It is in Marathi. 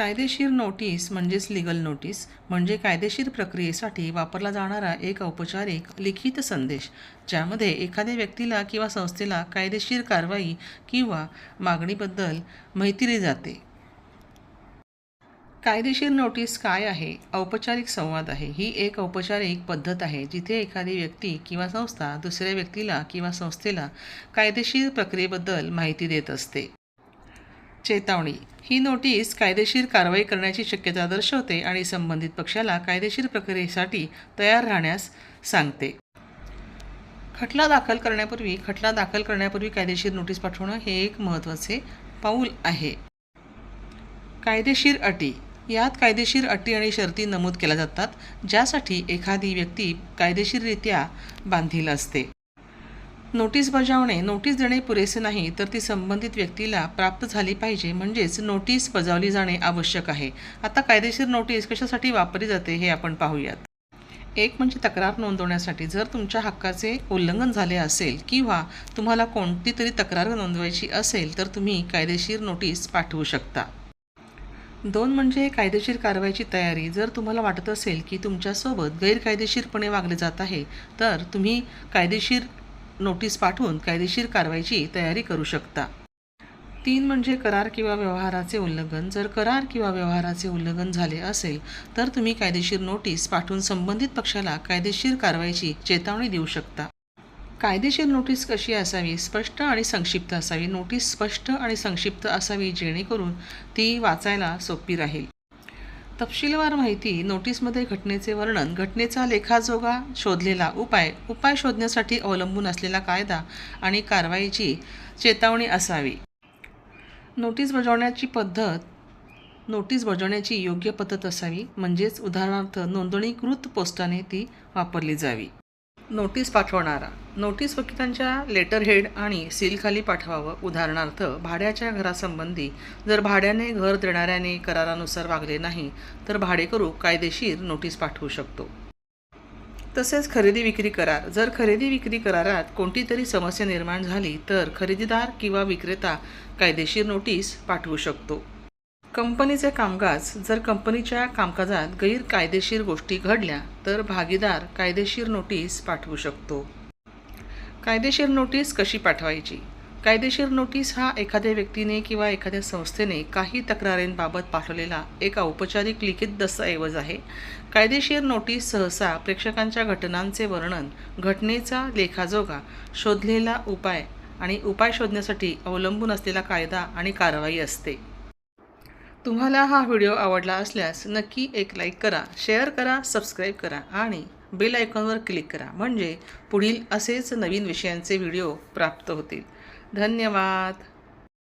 कायदेशीर नोटीस म्हणजेच लिगल नोटीस म्हणजे कायदेशीर प्रक्रियेसाठी वापरला जाणारा एक औपचारिक लिखित संदेश ज्यामध्ये एखाद्या व्यक्तीला किंवा संस्थेला कायदेशीर कारवाई किंवा मागणीबद्दल माहिती दिली जाते. कायदेशीर नोटीस काय आहे? औपचारिक संवाद आहे. ही एक औपचारिक पद्धत आहे जिथे एखादी व्यक्ती किंवा संस्था दुसऱ्या व्यक्तीला किंवा संस्थेला कायदेशीर प्रक्रियेबद्दल माहिती देत असते. चेतावणी. ही नोटीस कायदेशीर कारवाई करण्याची शक्यता दर्शवते आणि संबंधित पक्षाला कायदेशीर प्रक्रियेसाठी तयार राहण्यास सांगते. खटला दाखल करण्यापूर्वी खटला दाखल करण्यापूर्वी कायदेशीर नोटीस पाठवणं हे एक महत्त्वाचे पाऊल आहे. कायदेशीर अटी. यात कायदेशीर अटी आणि शर्ती नमूद केल्या जातात ज्यासाठी एखादी व्यक्ती कायदेशीररित्या बांधील असते. नोटीस बजावणे नोटीस देणे पुरेसे नाही तर ती संबंधित व्यक्तीला प्राप्त झाली पाहिजे. म्हणजेच नोटीस बजावली जाणे आवश्यक आहे. आता कायदेशीर नोटीस कशासाठी वापरली जाते हे आपण पाहूयात. एक म्हणजे तक्रार नोंदवण्यासाठी. जर तुमच्या हक्काचे उल्लंघन झाले असेल किंवा तुम्हाला कोणती तरी तक्रार नोंदवायची असेल तर तुम्ही कायदेशीर नोटीस पाठवू शकता. दोन म्हणजे कायदेशीर कारवाईची तयारी. जर तुम्हाला वाटत असेल की तुमच्यासोबत गैरकायदेशीरपणे वागले जात आहे तर तुम्ही कायदेशीर नोटीस पाठवून कायदेशीर कारवाईची तयारी करू शकता. तीन म्हणजे करार किंवा व्यवहाराचे उल्लंघन. जर करार किंवा व्यवहाराचे उल्लंघन झाले असेल तर तुम्ही कायदेशीर नोटीस पाठवून संबंधित पक्षाला कायदेशीर कारवाईची चेतावणी देऊ शकता. कायदेशीर नोटीस कशी असावी? स्पष्ट आणि संक्षिप्त असावी. नोटीस स्पष्ट आणि संक्षिप्त असावी जेणेकरून ती वाचायला सोपी राहील. तपशीलवार माहिती नोटीसमध्ये घटनेचे वर्णन घटनेचा लेखाजोगा शोधलेला उपाय उपाय शोधण्यासाठी अवलंबून असलेला कायदा आणि कारवाईची चेतावणी असावी. नोटीस बजावण्याची पद्धत नोटीस बजावण्याची योग्य पद्धत असावी म्हणजेच उदाहरणार्थ नोंदणीकृत पोस्टाने ती वापरली जावी. नोटीस पाठवणारा. नोटीस वकिलांच्या लेटर हेड आणि सीलखाली पाठवावं. उदाहरणार्थ भाड्याच्या घरासंबंधी जर भाड्याने घर देणाऱ्याने करारानुसार वागले नाही तर भाडेकरू कायदेशीर नोटीस पाठवू शकतो. तसेच खरेदी विक्री करार. जर खरेदी विक्री करारात कोणती तरी समस्या निर्माण झाली तर खरेदीदार किंवा विक्रेता कायदेशीर नोटीस पाठवू शकतो. कंपनीचे कामकाज जर कंपनीच्या कामकाजात गैरकायदेशीर गोष्टी घडल्या तर भागीदार कायदेशीर नोटीस पाठवू शकतो. कायदेशीर नोटीस कशी पाठवायची? कायदेशीर नोटीस हा एखाद्या व्यक्तीने किंवा एखाद्या संस्थेने काही तक्रारींबाबत पाठवलेला एक औपचारिक लिखित दस्तऐवज आहे. कायदेशीर नोटीस सहसा प्रेक्षकांच्या घटनांचे वर्णन घटनेचा लेखाजोगा शोधलेला उपाय आणि उपाय शोधण्यासाठी अवलंबून असलेला कायदा आणि कारवाई असते. तुम्हाला हा व्हिडिओ आवडला असल्यास नक्की एक लाईक करा शेअर करा सबस्क्राईब करा आणि बेल आयकॉनवर क्लिक करा. म्हणजे पुढील असेच नवीन विषयांचे व्हिडिओ प्राप्त होतील. धन्यवाद.